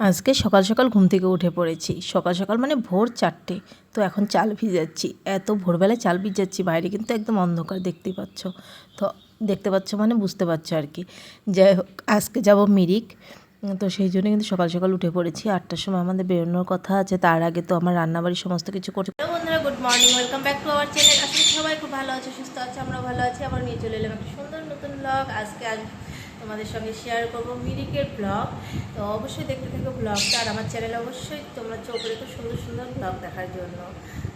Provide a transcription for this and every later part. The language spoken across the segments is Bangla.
আজকে সকাল সকাল ঘুম থেকে উঠে পড়েছি। সকাল সকাল মানে ভোর চারটে। তো এখন চাল ভিজাচ্ছি। এত ভোরবেলায় চাল ভিজাচ্ছি, বাইরে কিন্তু একদম অন্ধকার দেখতেই পাচ্ছ। তো দেখতে পাচ্ছ মানে বুঝতে পারছ আর কি। যাই হোক, আজকে যাব মিরিক। তো সেই জন্য কিন্তু সকাল সকাল উঠে পড়েছি। আটটার সময় আমাদের বেরোনোর কথা আছে। তার আগে তো আমার রান্নাবাড়ি সমস্ত কিছু করতে বন্ধুরা good morning welcome back to our channel আসলে সবাই খুব ভালো আছে, সুস্থ আছে আমরা ভালো আছি। আবার নিয়ে চলে এলাম একটা সুন্দর নতুন ব্লগ আজকে আজ তোমাদের সঙ্গে শেয়ার করব মিরিকের ব্লগ তো অবশ্যই দেখতে থাকো ব্লগটা আর আমার চ্যানেলে অবশ্যই তোমরা চোখ রেখো সুন্দর সুন্দর ব্লগ দেখার জন্য।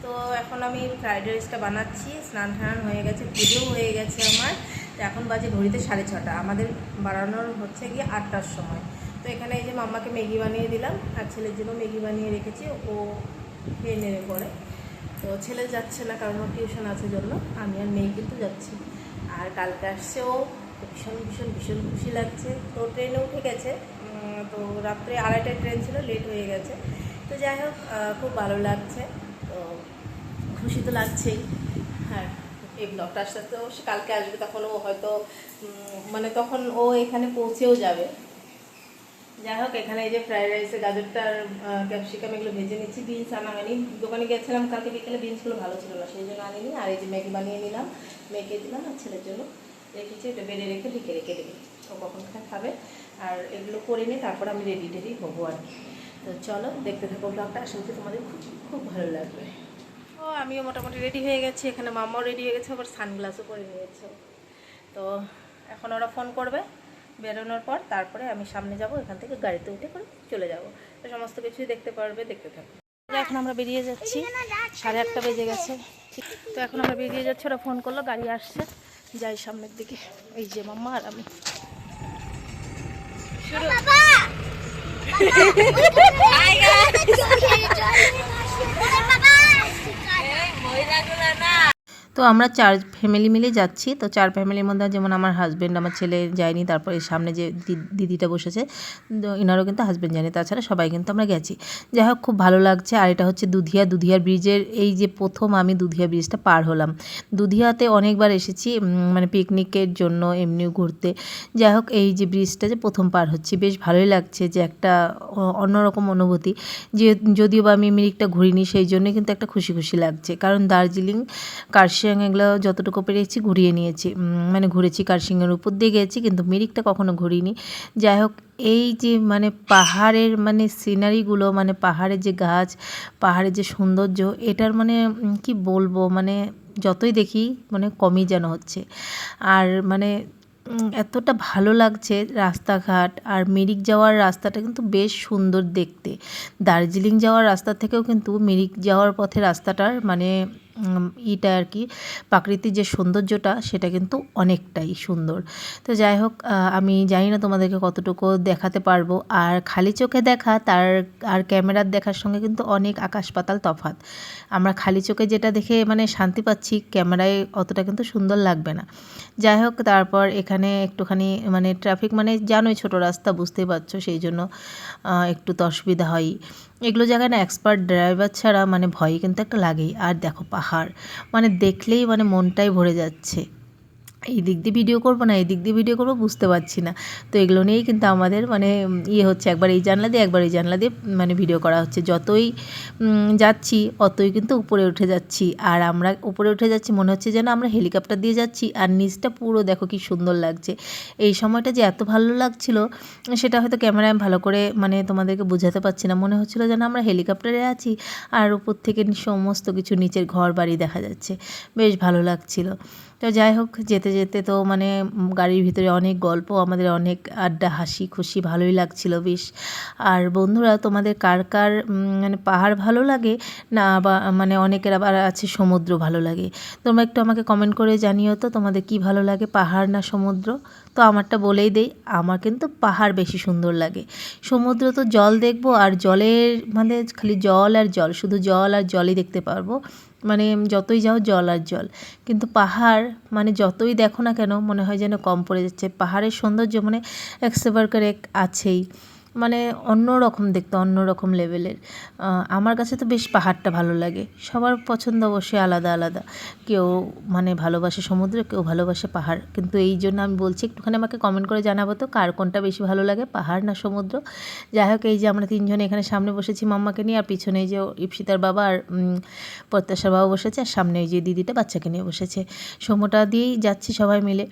তো এখন আমি ফ্রাইড রাইসটা বানাচ্ছি। স্নান টান হয়ে গেছে, পুজো হয়ে গেছে আমার। তো এখন বাজে ঘড়িতে সাড়ে ছটা। আমাদের বানানোর হচ্ছে গিয়ে আটটার সময়। তো এখানে এই যে মাম্মাকে ম্যাগি বানিয়ে দিলাম। আর ছেলের জন্য ম্যাগি বানিয়ে রেখেছি। ও খেয়ে নেবে পড়ে তো ছেলে যাচ্ছে না কারণ টিউশন আছে জন্য। আমি আর মেয়ে কিন্তু যাচ্ছি। আর কালকে আসছে ও তো ভীষণ ভীষণ ভীষণ খুশি লাগছে। তো ট্রেনে উঠে গেছে। তো রাত্রে আড়াইটায় ট্রেন ছিল, লেট হয়ে গেছে। তো যাই হোক খুব ভালো লাগছে। তো খুশি তো লাগছেই। হ্যাঁ এই ব্লগটা আসতে তো সে কালকে আসবে, তখন ও হয়তো মানে তখন ও এখানে পৌঁছেও যাবে। যাই হোক, এখানে এই যে ফ্রাইড রাইসে গাজরটার ক্যাপসিকাম এগুলো ভেজে নিচ্ছি, বিনস আনা হয়নি। দোকানে গেছিলাম কালকে বিকেলে, বিনসগুলো ভালো ছিল না, সেই জন্য আনিনি। আর এই যে ম্যাগি বানিয়ে নিলাম। মেখে দিলাম আর ছেলের জন্য। রেখেছি এটা বেড়ে রেখে ঢেকে রেখে দেবে। ও কখন খাবে, আর এগুলো করে নিয়ে তারপর আমি রেডি টেডি হব আর কি। তো চলো, দেখতে থাকো ব্লগটা আশা করছি তোমাদের খুব খুব ভালো লাগবে। ও, আমিও মোটামুটি রেডি হয়ে গেছি, এখানে মামাও রেডি হয়ে গেছে, আবার সানগ্লাসও পরে নিয়েছে তো এখন ওরা ফোন করবে, বেরোনোর পর তারপরে আমি সামনে যাব, এখান থেকে গাড়িতে উঠে করে চলে যাব। তো সমস্ত কিছুই দেখতে পারবে, দেখতে থাকো। এখন আমরা বেরিয়ে যাচ্ছি, সাড়ে আটটা বেজে গেছে। তো এখন আমরা বেরিয়ে যাচ্ছি, ওরা ফোন করল, গাড়ি আসছে। যাই সামনের দিকে। এই যে মাম্মা আর আমি। শুরু। তো আমরা চার ফ্যামিলি মিলে যাচ্ছি। তো চার ফ্যামিলির মধ্যে যেমন আমার হাজব্যান্ড আমার ছেলে যায়নি, তারপরে সামনে যে দিদিটা বসেছে, তো ইনারও কিন্তু হাজব্যান্ড যায়নি, তাছাড়া সবাই কিন্তু আমরা গেছি। যাই হোক, খুব ভালো লাগছে। আর এটা হচ্ছে দুধিয়া। দুধিয়ার ব্রিজের এই যে প্রথম আমি দুধিয়া ব্রিজটা পার হলাম। দুধিয়াতে অনেকবার এসেছি মানে পিকনিকের জন্য এমনিও ঘুরতে। যাই হোক, এই যে ব্রিজটা যে প্রথম পার হচ্ছি, বেশ ভালোই লাগছে যে একটা অন্যরকম অনুভূতি। যে, যদিও বা আমি মিরিকটা ঘুরিনি, সেই জন্য কিন্তু একটা খুশি খুশি লাগছে। কারণ দার্জিলিং কার্শিয়াং এগুলো যতটুকু পেরেছি ঘুরিয়ে নিয়েছি। মানে ঘুরেছি কার্শিয়াংয়ের উপর দিয়ে গেছি, কিন্তু মিরিকটা কখনো ঘুরিনি। যাই হোক, এই যে মানে পাহাড়ের মানে সিনারিগুলো মানে পাহাড়ের যে গাছ, পাহাড়ের যে সৌন্দর্য, এটার মানে কি বলব? মানে যতই দেখি মানে কমই যেন হচ্ছে। আর মানে এতটা ভালো লাগছে রাস্তাঘাট আর মিরিক যাওয়ার রাস্তাটা কিন্তু বেশ সুন্দর দেখতে। দার্জিলিং যাওয়ার রাস্তা থেকেও কিন্তু মিরিক যাওয়ার পথে রাস্তাটার মানে ইটা আর কি, প্রাকৃতিক যে সৌন্দর্যটা, সেটা কিন্তু অনেকটাই সুন্দর। তো যাই হোক আমি জানি না তোমাদেরকে কতটুকু দেখাতে পারব। আর খালি চোখে দেখা, তার, আর ক্যামেরার দেখার সঙ্গে কিন্তু অনেক আকাশ পাতাল তফাৎ। আমরা খালি চোখে যেটা দেখে মানে শান্তি পাচ্ছি, ক্যামেরায় অতটা কিন্তু সুন্দর লাগবে না। যাই হোক, তারপর এখানে একটুখানি মানে ট্রাফিক মানে জানোই ছোট রাস্তা, বুঝতেই পারছ, সেই জন্য একটু তো অসুবিধা হয় এগুলো জায়গায় না এক্সপার্ট ড্রাইভার ছাড়া মানে ভয় কিন্তু একটা লাগেই। আর দেখো পাহাড় মানে দেখলেই মানে মনটাই ভরে যাচ্ছে। এই দিক দিয়ে ভিডিও করব না এই দিক দিয়ে ভিডিও করব, বুঝতে পারছি না। তো এগুলো নিয়েই কিন্তু আমাদের মানে ইয়ে হচ্ছে। একবার এই জানলা দিয়ে, একবার এই জানলা দিয়ে মানে ভিডিও করা হচ্ছে। যতই যাচ্ছি, অতই কিন্তু উপরে উঠে যাচ্ছি। আর আমরা উপরে উঠে যাচ্ছি, মনে হচ্ছে যেন আমরা হেলিকপ্টার দিয়ে যাচ্ছি। আর নিচটা পুরো দেখো কি সুন্দর লাগছে। এই সময়টা যে এত ভালো লাগছিল, সেটা হয়তো ক্যামেরায় ভালো করে মানে তোমাদেরকে বোঝাতে পারছি না। মনে হচ্ছিল যেন আমরা হেলিকপ্টারে আছি। আর উপর থেকে সমস্ত কিছু নিচের ঘর বাড়ি দেখা যাচ্ছে। বেশ ভালো লাগছিল। তো যাই হোক, যেতে যেতে তো মানে গাড়ির ভিতরে অনেক গল্প, আমাদের অনেক আড্ডা, হাসি খুশি, ভালোই লাগছিল বেশ। আর বন্ধুরা, তোমাদের কার কার মানে পাহাড় ভালো লাগে? না, বা মানে অনেকের আবার আছে সমুদ্র ভালো লাগে। তোমরা একটু আমাকে কমেন্ট করে জানিও তো তোমাদের কি ভালো লাগে, পাহাড় না সমুদ্র? তো আমারটা বলেই দেই, আমার কিন্তু পাহাড় বেশি সুন্দর লাগে। সমুদ্র তো জল দেখব, আর জলের মানে খালি জল আর জল, শুধু জল আর জলই দেখতে পারব। মানে যতই যাও জল আর জল। কিন্তু পাহাড় মানে যতই দেখো না কেন, মনে হয় যেন কম পড়ে যাচ্ছে। পাহাড়ের সৌন্দর্য মানে এক সেবার করে এক আছেই। মানে অন্য রকম দেখতে অন্য রকম লেভেলের আমার কাছে তো বেশ পাহাড়টা ভালো লাগে। সবার পছন্দ অবশ্যই আলাদা আলাদা। কেউ মানে ভালোবাসে সমুদ্র, কেউ ভালোবাসে পাহাড়। কিন্তু এই জন্য আমি বলছি, একটুখানি আমাকে কমেন্ট করে জানাব তো, কার কোনটা বেশি ভালো লাগে, পাহাড় না সমুদ্র? যাই হোক, এই যে আমরা তিনজনে এখানে সামনে বসেছি মাম্মাকে নিয়ে, আর পিছনে যে ইপসিতার বাবা আর প্রত্যাশার বাবা বসেছে, আর সামনে এই যে দিদিটা বাচ্চাকে নিয়ে বসেছে। সমুটা দিয়েই যাচ্ছি সবাই মিলে।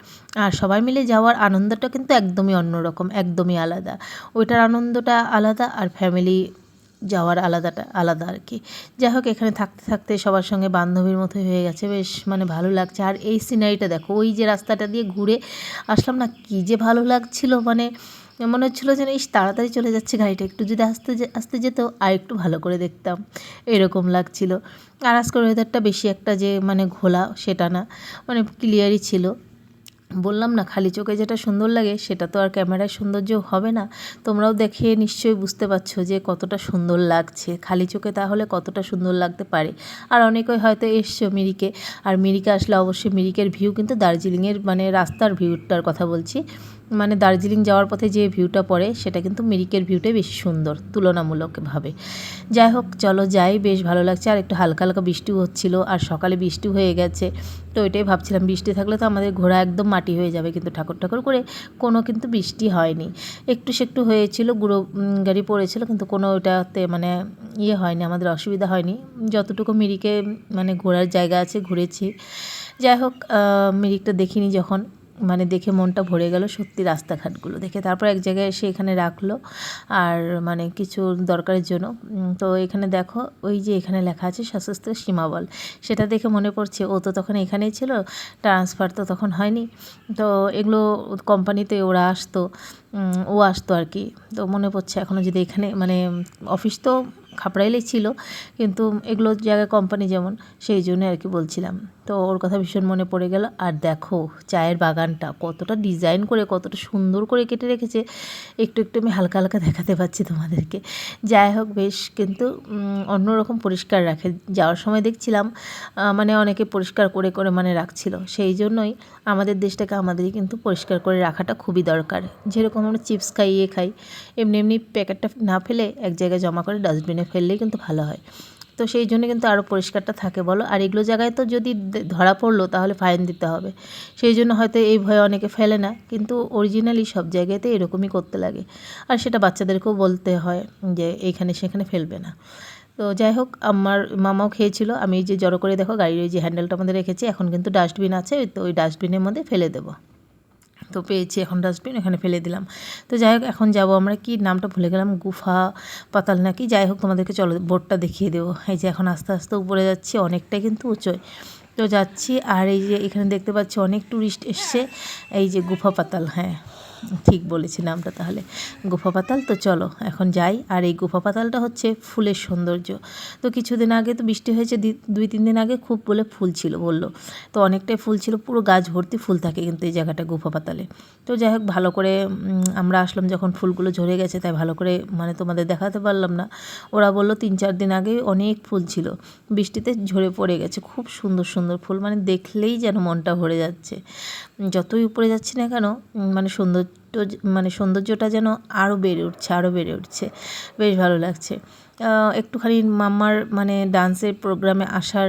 আর সবাই মিলে যাওয়ার আনন্দটা কিন্তু একদমই অন্যরকম, একদমই আলাদা। ওইটার আনন্দটা আলাদা আর ফ্যামিলি যাওয়ার আলাদাটা আলাদা আর কি। যাই হোক, এখানে থাকতে থাকতে সবার সঙ্গে বান্ধবীর মতো হয়ে গেছে। বেশ মানে ভালো লাগছে। আর এই সিনারিটা দেখো, ওই যে রাস্তাটা দিয়ে ঘুরে আসলাম না, কী যে ভালো লাগছিল। মানে মনে হচ্ছিল যেন, ইস, তাড়াতাড়ি চলে যাচ্ছে গাড়িটা। একটু যদি আসতে আসতে যেত, আর একটু ভালো করে দেখতাম। এরকম লাগছিল। আর আজকের ওয়েদারটা বেশি একটা যে মানে ঘোলা, সেটা না। মানে ক্লিয়ারই ছিল। বললাম না, খালি চোখে যেটা সুন্দর লাগে সেটা তো আর ক্যামেরায় সৌন্দর্য হবে না। তোমরাও দেখে নিশ্চয়ই বুঝতে পারছ যে কতটা সুন্দর লাগছে। খালি চোখে তাহলে কতটা সুন্দর লাগতে পারে? আর অনেকেই হয়তো এসছো মিরিকে। আর মিরিকে আসলে অবশ্যই মিরিকের ভিউ কিন্তু দার্জিলিংয়ের মানে রাস্তার ভিউটার কথা বলছি। মানে দার্জিলিং যাওয়ার পথে যে ভিউটা পড়ে, সেটা কিন্তু মিরিকের ভিউটাই বেশি সুন্দর, তুলনামূলকভাবে। যাই হোক, চলো যাই, বেশ ভালো লাগছে। আর একটু হালকা হালকা বৃষ্টিও হচ্ছিল, আর সকালে বৃষ্টি হয়ে গেছে। তো এটাই ভাবছিলাম, বৃষ্টি থাকলে তো আমাদের ঘোড়া একদম মাটি হয়ে যাবে, কিন্তু ঠাকুর ঠাকুর করে কোনো কিন্তু বৃষ্টি হয়নি। একটু সেকটু হয়েছিল, গুঁড়ো গাড়ি পড়েছিল, কিন্তু কোনো ওটাতে মানে ইয়ে হয়নি, আমাদের অসুবিধা হয়নি। যতটুকু মিরিকে মানে ঘোরার জায়গা আছে, ঘুরেছি। যাই হোক মিরিকটা দেখিনি যখন। মানে দেখে মনটা ভরে গেল সত্যি রাস্তাঘাটগুলো দেখে। তারপর এক জায়গায় এসে এখানে রাখল আর মানে কিছু দরকারের জন্য। তো এখানে দেখো, ওই যে এখানে লেখা আছে সশস্ত্র সীমাবল সেটা দেখে মনে পড়ছে, ও তো তখন এখানেই ছিল ট্রান্সফার তো তখন হয়নি। তো এগুলো কোম্পানিতে ওরা আসতো ও আসতো আর কি। তো মনে পড়ছে এখনও যদি এখানে মানে অফিস তো খাপড়াইলেই ছিল, কিন্তু এগুলো জায়গায় কোম্পানি যেমন, সেই জন্য আর কি বলছিলাম। তো ওর কথা ভীষণ মনে পড়ে গেল। আর দেখো, চায়ের বাগানটা কতটা ডিজাইন করে, কতটা সুন্দর করে কেটে রেখেছে। একটু একটু আমি হালকা হালকা দেখাতে পাচ্ছি তোমাদেরকে। যাই হোক বেশ, কিন্তু অন্যরকম পরিষ্কার রাখে। যাওয়ার সময় দেখছিলাম মানে অনেকে পরিষ্কার করে করে মানে রাখছিল। সেই জন্যই আমাদের দেশটাকে আমাদেরই কিন্তু পরিষ্কার করে রাখাটা খুবই দরকার। যেরকম আমরা চিপস খাই ইয়ে খাই, এমনি এমনি প্যাকেটটা না ফেলে এক জায়গায় জমা করে ডাস্টবিনে ফেললেই কিন্তু ভালো হয়। তো সেই জন্য কিন্তু আরও পরিষ্কারটা থাকে, বলো? আর এগুলো জায়গায় তো যদি ধরা পড়ল, তাহলে ফাইন দিতে হবে। সেই জন্য হয়তো এই ভয়ে অনেকে ফেলে না, কিন্তু অরিজিনালি সব জায়গাতে এরকমই করতে লাগে। আর সেটা বাচ্চাদেরকেও বলতে হয় যে এইখানে সেখানে ফেলবে না। তো যাই হোক, আমার মামাও খেয়েছিল, আমি এই যে জড়ো করে দেখো, গাড়ির ওই যে হ্যান্ডেলটা মধ্যে রেখেছি, এখন কিন্তু ডাস্টবিন আছে, তো ওই ডাস্টবিনের মধ্যে ফেলে দেবো। তো পেয়েছি, এখন ডাস্টবিন এখানে ফেলে দিলাম। তো যাই হোক, এখন যাব আমরা কি, নামটা ভুলে গেলাম, গুফা, পাতাল নাকি? যাই হোক, তোমাদেরকে চলো বোর্ডটা দেখিয়ে দেবো। এই যে এখন আস্তে আস্তে উপরে যাচ্ছি, অনেকটাই কিন্তু উঁচোয়। তো যাচ্ছি, আর এই যে এখানে দেখতে পাচ্ছি অনেক ট্যুরিস্ট এসছে। এই যে গুফা, পাতাল হ্যাঁ। ঠিক বলেছি নামটা তাহলে। গুফা পাতাল, তো চলো, এখন যাই। আর এই গুফা পাতালটা হচ্ছে ফুলের সৌন্দর্য। তো কিছুদিন আগে তো বৃষ্টি হয়েছে দুই, তিন দিন আগে খুব বলে ফুল ছিল, বলল। তো অনেকটাই ফুল ছিল, পুরো গাছ ভর্তি ফুল থাকে কিন্তু এই জায়গাটা গুফা পাতালে। তো যাই হোক, ভালো করে আমরা আসলাম যখন ফুলগুলো ঝরে গেছে, তাই ভালো করে মানে তোমাদের দেখাতে পারলাম না। ওরা বলল তিন, চার দিন আগে অনেক ফুল ছিল। বৃষ্টিতে ঝরে পড়ে গেছে, খুব সুন্দর সুন্দর ফুল। মানে দেখলেই যেন মনটা ভরে যাচ্ছে। যতই উপরে যাচ্ছি না কেন মানে সৌন্দর্য মানে সৌন্দর্যটা যেন আরও বেড়ে উঠছে আরও বেড়ে উঠছে। বেশ ভালো লাগছে। একটুখানি মাম্মার মানে ডান্সের প্রোগ্রামে আসার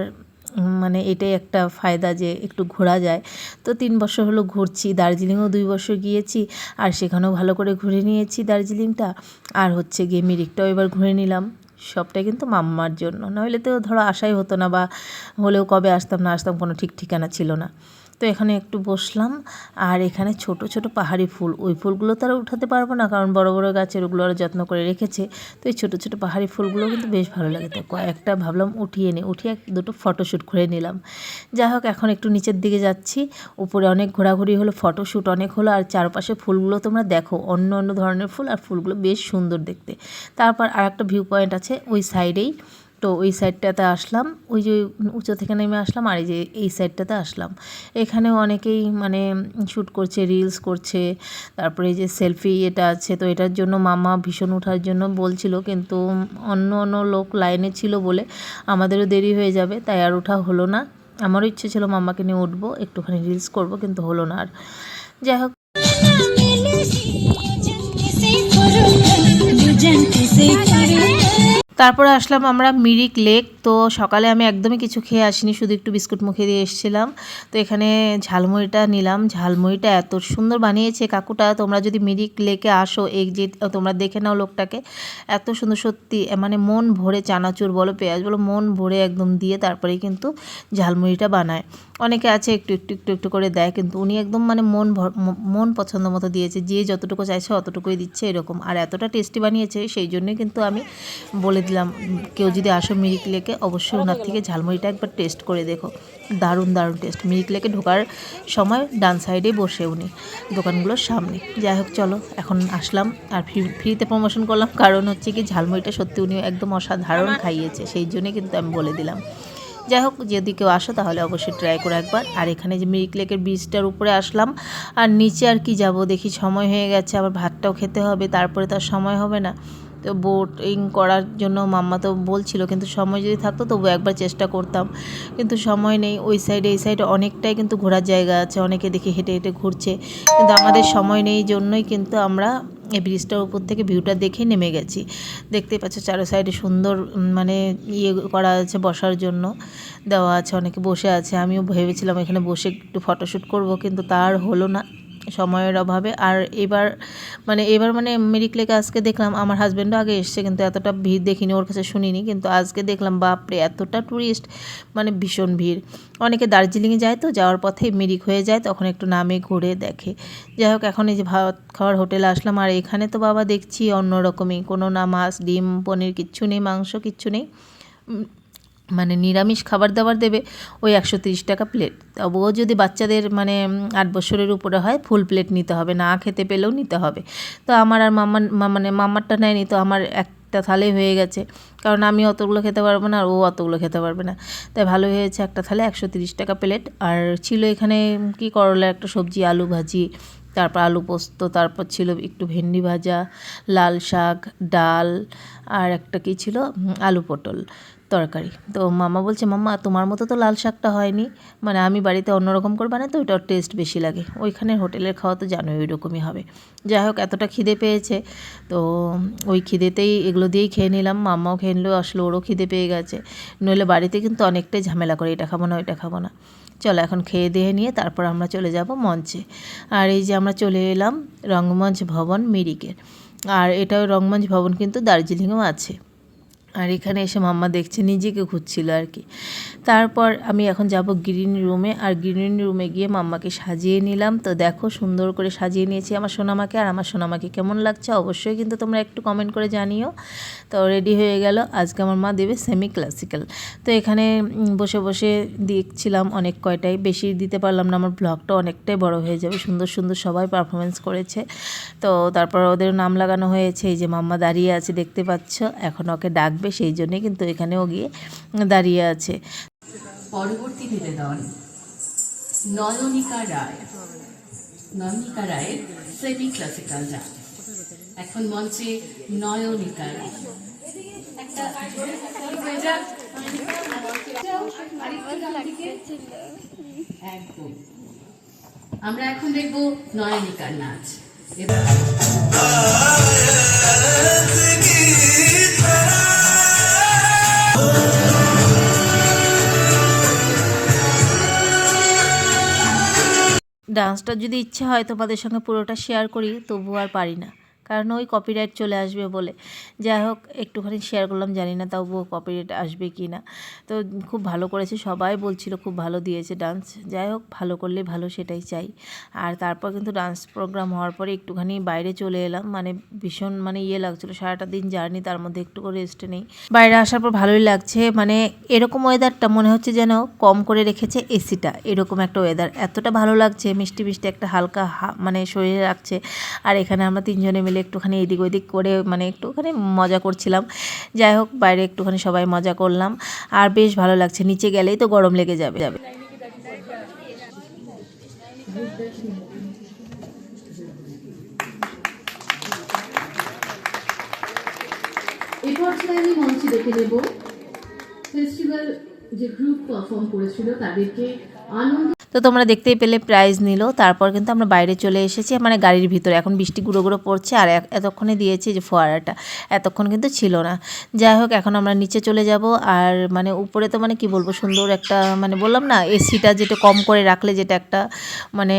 মানে এটাই একটা ফায়দা যে একটু ঘোরা যায়। তো তিন বছর হলো ঘুরছি, দার্জিলিংও দুই বছর গিয়েছি, আর সেখানেও ভালো করে ঘুরে নিয়েছি দার্জিলিংটা। আর হচ্ছে গিয়ে মিরিকটাও এবার ঘুরে নিলাম। সবটাই কিন্তু মাম্মার জন্য। নইলে তো ধরো আশাই হতো না বা হলেও কবে আসতাম না আসতাম কোনো ঠিক ঠিকানা ছিল না। তো এখানে একটু বসলাম। আর এখানে ছোট ছোট পাহাড়ি ফুল। ওই ফুলগুলো তো আর উঠাতে পারব না, কারণ বড় বড় গাছের ওগুলো আর যত্ন করে রেখেছে। তো এই ছোটো ছোটো পাহাড়ি ফুলগুলো কিন্তু বেশ ভালো লাগে। তো কয়েকটা ভাবলাম উঠিয়ে নে, উঠিয়ে দুটো ফটোশ্যুট করে নিলাম। যাই হোক, এখন একটু নিচের দিকে যাচ্ছি। উপরে অনেক ঘোরাঘুরি হলো, ফটোশ্যুট অনেক হলো, আর চারপাশে ফুলগুলো তোমরা দেখো। অন্য অন্য ধরনের ফুল, আর ফুলগুলো বেশ সুন্দর দেখতে। তারপর আর একটা ভিউ পয়েন্ট আছে ওই সাইডেই। তো ওই সাইডটাতে আসলাম ওই যে উঁচু থেকে নেমে আসলাম আর এই যে এই সাইডটাতে আসলাম এখানেও অনেকেই মানে শ্যুট করছে রিলস করছে তারপরে এই যে সেলফি এটা আছে তো এটার জন্য মামা ভীষণ ওঠার জন্য বলছিল কিন্তু অন্য অন্য লোক লাইনে ছিল বলে আমাদেরও দেরি হয়ে যাবে তাই আর ওঠা হলো না আমারও ইচ্ছে ছিল মামাকে নিয়ে উঠবো একটুখানি রিলস করব কিন্তু হলো না আর যাই হোক जंती से खड़े তারপরে আসলাম আমরা মিরিক লেক। তো সকালে আমি একদমই কিছু খেয়ে আসিনি, শুধু একটু বিস্কুট মুখে দিয়ে এসেছিলাম। তো এখানে ঝালমুড়িটা নিলাম। ঝালমুড়িটা এত সুন্দর বানিয়েছে কাকুটা। তোমরা যদি মিরিক লেকে আসো এই যে তোমরা দেখে নাও লোকটাকে। এত সুন্দর সত্যি মানে মন ভরে চানাচুর বলো, পেঁয়াজ বলো, মন ভরে একদম দিয়ে তারপরে কিন্তু ঝালমুড়িটা বানায়। অনেকে আছে একটু একটু একটু একটু করে দেয় কিন্তু উনি একদম মানে মন মন পছন্দ মতো দিয়েছে যে যতটুকু চাইছে অতটুকুই দিচ্ছে এরকম। আর এতটা টেস্টি বানিয়েছে সেই জন্যই কিন্তু আমি বলে দিলাম কেউ যদি আসো মিরিক লেকে অবশ্যই ওনার থেকে ঝালমুড়িটা একবার টেস্ট করে দেখো। দারুণ দারুণ টেস্ট। মিরিক লেকে ঢোকার সময় ডান সাইডে বসে উনি দোকানগুলোর সামনে। যাই হোক চলো এখন আসলাম। আর ফ্রি ফ্রিতে প্রমোশন করলাম কারণ হচ্ছে কি ঝালমুড়িটা সত্যি উনি একদম অসাধারণ খাইয়েছে সেই জন্যই কিন্তু আমি বলে দিলাম। যাই হোক, যদি কেউ আসো তাহলে অবশ্যই ট্রাই করো একবার। আর এখানে যে মিরিক লেকের বীজটার উপরে আসলাম, আর নিচে আর কি যাব, দেখি সময় হয়ে গেছে, আবার ভাতটাও খেতে হবে, তারপরে তার সময় হবে না। তো বোটিং করার জন্য মাম্মা তো বলছিল, কিন্তু সময় যদি থাকতো তবু একবার চেষ্টা করতাম, কিন্তু সময় নেই। ওই সাইডে এই সাইডে অনেকটাই কিন্তু ঘোরার জায়গা আছে, অনেকে দেখি হেঁটে হেঁটে ঘুরছে, কিন্তু আমাদের সময় নেই জন্যই কিন্তু আমরা এই ব্রিজটার উপর থেকে ভিউটা দেখেই নেমে গেছি। দেখতেই পাচ্ছ চারো সাইডে সুন্দর মানে ইয়ে করা আছে বসার জন্য, দেওয়া আছে, অনেকে বসে আছে। আমিও ভেবেছিলাম এখানে বসে একটু ফটোশ্যুট করব, কিন্তু তার হলো না। সময়ের অভাবে। আর এবার মানে এবার মানে মেরিক লেকে আজকে দেখলাম আমার হাজব্যান্ডও আগে এসছে, কিন্তু এতটা ভিড় দেখিনি, ওর কাছে শুনিনি। কিন্তু আজকে দেখলাম, বাপরে, এতটা ট্যুরিস্ট মানে ভীষণ ভিড়। অনেকে দার্জিলিংয়ে যায় তো, যাওয়ার পথে মিরিক হয়ে যায়, তখন একটু নামে ঘুরে দেখে। যাই হোক, এখন এই যে ভাত খাওয়ার হোটেলে আসলাম, আর এখানে তো বাবা দেখছি অন্যরকমই, কোনো না মাছ, ডিম, পনির, কিচ্ছু নেই, মাংস কিচ্ছু নেই। মানে নিরামিষ খাবার দাবার দেবে ওই একশো তিরিশ টাকা প্লেট তবুও যদি বাচ্চাদের মানে আট বছরের উপরে হয় ফুল প্লেট নিতে হবে, না খেতে পেলেও নিতে হবে। তো আমার আর মাম্মার মা- মানে মামারটা নেয়নি, তো আমার একটা থালে হয়ে গেছে। কারণ আমি অতগুলো খেতে পারব না, আর ও অতগুলো খেতে পারবে না। তাই ভালো হয়েছে একটা থালে একশো তিরিশ টাকা প্লেট আর ছিল এখানে কি করলা, একটা সবজি, আলু ভাজি, তারপর আলু পোস্ত, তারপর ছিল একটু ভেন্ডি ভাজা, লাল শাক, ডাল, আর একটা কি ছিল আলু পটল। তরকারি। তো মামা বলছে, মাম্মা, তোমার মতো তো লাল শাকটা হয়নি। মানে আমি বাড়িতে অন্যরকম করে বানাই তো ওইটার টেস্ট বেশি লাগে। ওইখানে হোটেলের খাওয়া তো জানোই ওই রকমই হবে। যাই হোক, এতটা খিদে পেয়েছে। তো ওই খিদেতেই এগুলো দিয়েই খেয়ে নিলাম। মাম্মাও খেয়ে নিল, আসলে ওরও খিদে পেয়ে গেছে। নইলে বাড়িতে কিন্তু অনেকটাই ঝামেলা করে, এটা খাব না, ওইটা খাব না। চলো এখন খেয়ে দিয়ে নিয়ে তারপর আমরা চলে যাব মঞ্চে। আর এই যে আমরা চলে এলাম রঙ্গমঞ্চ ভবন মিরিকের। আর এটাও রঙ্গমঞ্চ ভবন কিন্তু দার্জিলিংয়েও আছে। আর এখানে এসে মাম্মা দেখছে নিজেকে খুঁজছিল আর কি। তারপর আমি এখন যাব গ্রিন রুমে আর গ্রিন রুমে গিয়ে মাম্মাকে সাজিয়ে নিলাম। তো দেখো সুন্দর করে সাজিয়ে নিয়েছি আমার সোনামাকে আর আমার সোনামাকে। কেমন লাগছে অবশ্যই কিন্তু তোমরা একটু কমেন্ট করে জানিও। তো রেডি হয়ে গেল। আজকে আমার মা দেবে সেমি ক্লাসিক্যাল তো এখানে বসে বসে দেখছিলাম অনেক কয়টাই। বেশি দিতে পারলাম না, আমার ব্লগটা অনেকটাই বড় হয়ে যাবে। সুন্দর সুন্দর সবাই পারফরমেন্স করেছে। তো তারপর ওদের নাম লাগানো হয়েছে, এই যে মাম্মা দাঁড়িয়ে আছে, দেখতে পাচ্ছ। এখন ওকে ডাকবে, সেই জন্যে কিন্তু এখানেও গিয়ে দাঁড়িয়ে আছে। পরবর্তী নিবেদন নয়নিকা রায়। নয়নিকা রায়ের সেমি ক্লাসিক্যাল ডান্স এখন মঞ্চে নয়নিকা রায়। আমরা এখন দেখব নয়নিকার নাচ। এবার ডান্সটা যদি ইচ্ছে হয় তোমাদের সঙ্গে পুরোটা শেয়ার করি তবু আর পারি না। কারণ ওই কপিরাইট চলে আসবে বলে। যাই হোক, একটুখানি শেয়ার করলাম, জানি না তবুও কপিরাইট আসবে কি না। তো খুব ভালো করেছে, সবাই বলছিল খুব ভালো দিয়েছে ডান্স যাই হোক, ভালো করলে ভালো, সেটাই চাই। আর তারপর কিন্তু ডান্স প্রোগ্রাম হওয়ার পরে একটুখানি বাইরে চলে এলাম মানে ভীষণ মানে ইয়ে লাগছিল, সারাটা দিন জার্নি তার মধ্যে একটু করে রেস্ট নেই। বাইরে আসার পর ভালোই লাগছে মানে এরকম ওয়েদারটা মনে হচ্ছে যেন কম করে রেখেছে এসিটা এরকম একটা ওয়েদার এতটা ভালো লাগছে, মিষ্টি মিষ্টি একটা হালকা মানে শরীরে রাখছে আর এখানে আমরা তিনজনে মিলে একটুখানি এদিক ওদিক করে মানে একটুখানি মজা করছিলাম। যাই হোক, বাইরে একটুখানি সবাই মজা করলাম। আর বেশ ভালো লাগছে, নিচে গেলেই তো গরম লেগে যাবে। যাবে আমি মঞ্চে দেখে নেব। ফেস্টিভ্যাল যে গ্রুপ পারফর্ম করেছিল, তাদেরকে আনন্দ তো তোমরা দেখতেই পেলে প্রাইজ নিল। তারপর কিন্তু আমরা বাইরে চলে এসেছি। মানে গাড়ির ভিতরে। এখন বৃষ্টি গুঁড়ো গুঁড়ো পড়ছে আর এতক্ষণে দিয়েছে যে ফোয়ারাটা। এতক্ষণ কিন্তু ছিল না। যাই হোক, এখন আমরা নিচে চলে যাব। আর মানে উপরে তো মানে কি বলব, সুন্দর একটা মানে বললাম না এসিটা যেটা কম করে রাখলে যেটা একটা মানে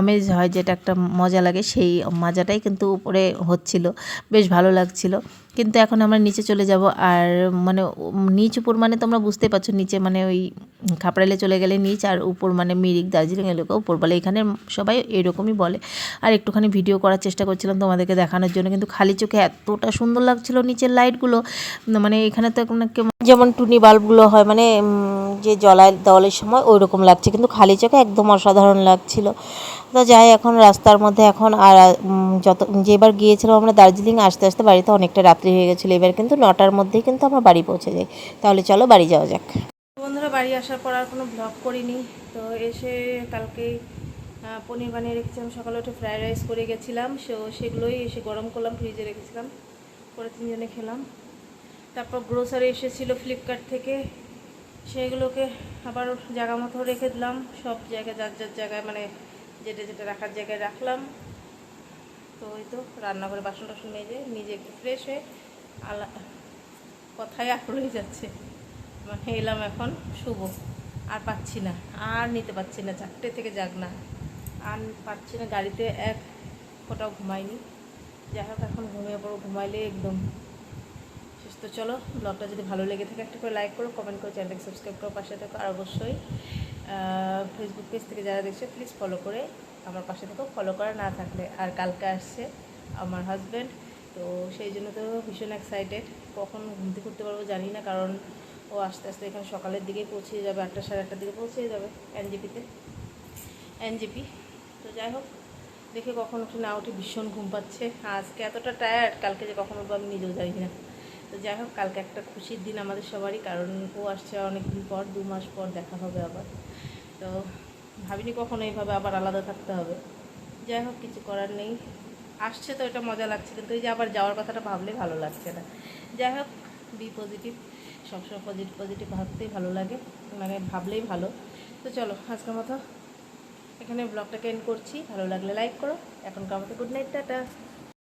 আমেজ হয়, যেটা একটা মজা লাগে, সেই মজাটাই কিন্তু উপরে হচ্ছিল। বেশ ভালো লাগছিল। কিন্তু এখন আমরা নিচে চলে যাব আর মানে নিচ উপর মানে তোমরা বুঝতে পারছ, নিচে মানে ওই খাপড়াইলে চলে গেলে নিচ আর উপর মানে মিরিক, দার্জিলিং এলাকা উপর বলে। এখানে সবাই এরকমই বলে। আর একটুখানি ভিডিও করার চেষ্টা করছিলাম তোমাদেরকে দেখানোর জন্য, কিন্তু খালি চোখে এতটা সুন্দর লাগছিল নিচের লাইটগুলো মানে এখানে তো যেমন টুনি বাল্বগুলো হয় মানে যে জ্বলায় দেওয়ালের সময় ওই রকম লাগছে, কিন্তু খালি চোখে একদম অসাধারণ লাগছিল। তো যাই, এখন রাস্তার মধ্যে এখন আর যত, যেবার গিয়েছিলাম আমরা দার্জিলিং, আসতে আসতে বাড়িতে অনেকটা রাত্রি হয়ে গেছিল। এবার কিন্তু নটার মধ্যেই কিন্তু আমরা বাড়ি পৌঁছে যাই। তাহলে চলো বাড়ি যাওয়া যাক। বন্ধুরা, বাড়ি আসার পর আর কোনো ব্লগ করিনি। তো এসে কালকে পনির বানিয়ে রেখেছিলাম। সকালে উঠে ফ্রাইড রাইস করে গেছিলাম। সো, সেগুলোই এসে গরম করলাম ফ্রিজে রেখেছিলাম। করে তিনজনে খেলাম। তারপর গ্রোসারি এসেছিল ফ্লিপকার্ট থেকে। সেগুলোকে আবার জায়গা মতো রেখে দিলাম। সব জায়গায় যার যার জায়গায় মানে যেটা যেটা রাখার জায়গায় রাখলাম। তো ওই তো রান্নাঘরে বাসন টাসন মেজে নিজে একটু ফ্রেশ হয়ে আলা কথায় রয়ে যাচ্ছে। মানে এলাম এখন শুভ আর পাচ্ছি না, আর নিতে পারছি না, চারটে থেকে যাক না। আর পাচ্ছি না, গাড়িতে এক ফোটাও ঘুমাইনি। যাই হোক, এখন ঘুমিয়ে পড়ো ঘুমাইলে একদম তো চলো ব্লগটা যদি ভালো লেগে থাকে একটা করে লাইক করো কমেন্ট করো, চ্যানেলটাকে সাবস্ক্রাইব করো, পাশে থাকো, আর অবশ্যই ফেসবুক পেজ থেকে যারা দেখছ প্লিজ ফলো করে আমার পাশে থেকেও ফলো করা না থাকলে আর কালকে আসছে আমার হাজব্যান্ড তো সেই জন্য তো ভীষণ এক্সাইটেড কখন ঘুমতে করতে পারব জানি না, কারণ ও আস্তে আস্তে এখানে সকালের দিকে পৌঁছে যাবে, আটটা সাড়ে আটটার দিকে পৌঁছে যাবে এনজিপিতে এনজিপি তো। যাই হোক, দেখে কখন উঠে না উঠে ভীষণ ঘুম পাচ্ছে। আজকে এতটা টায়ার্ড কালকে যে কখন উঠবো আমি নিজেও জানি না। তো যাই হোক, কালকে একটা খুশির দিন আমাদের সবারই, কারণ ও আসছে অনেক দিন পর, দু মাস পর দেখা হবে আবার। তো ভাবিনি কখনো এইভাবে আবার আলাদা থাকতে হবে। যাই হোক, কিছু করার নেই। আসছে তো, এটা মজা লাগছে, কিন্তু এই যে আবার যাওয়ার কথাটা ভাবলে ভালো লাগছে না। যাই হোক বি পজিটিভ সবসময় পজিটিভ পজিটিভ ভাবতেই ভালো লাগে মানে ভাবলেই ভালো। তো চলো, আজকের মতো এখানে ব্লগটাকে এন্ড করছি। ভালো লাগলে লাইক করো। এখনকার মতো গুড নাইট টাটা।